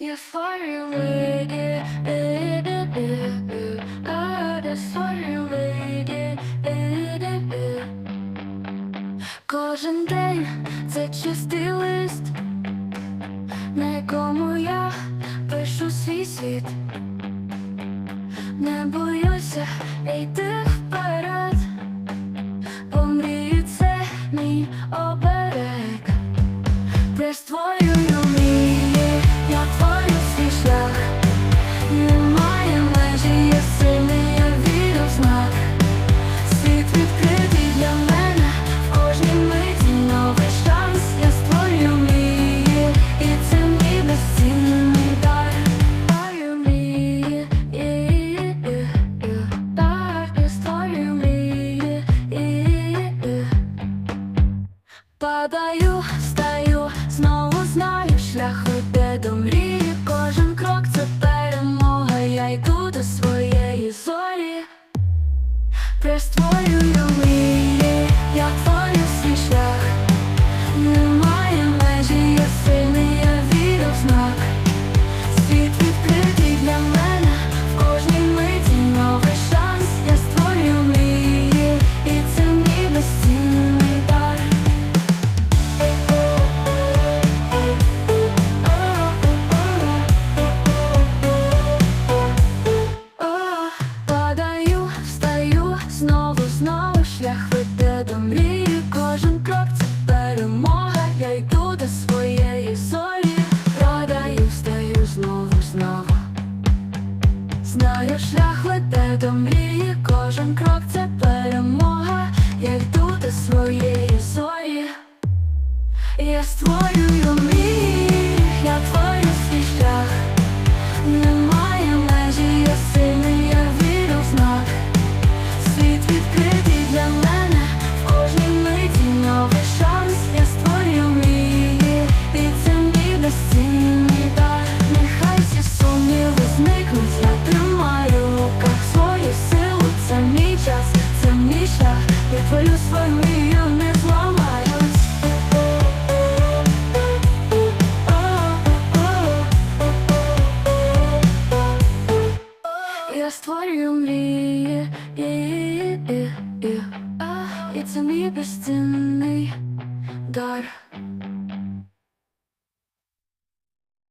Мрії, а я створюю мрії. Кожен день це чистий лист, на якому я пишу свій світ. Не боюся йти вперед, бо мрії це мій оберег. Де створюю Пристворюю мрії, Кожен крок це перемога. Я йду до своєї зорі. Падаю, встаю, знову, знову. Знаю, шлях веде до. Кожен крок це перемога. Я йду до своєї зорі. Я створюю мрії, Я створюю мрії, і, і, і, і, і це мій безцінний дар.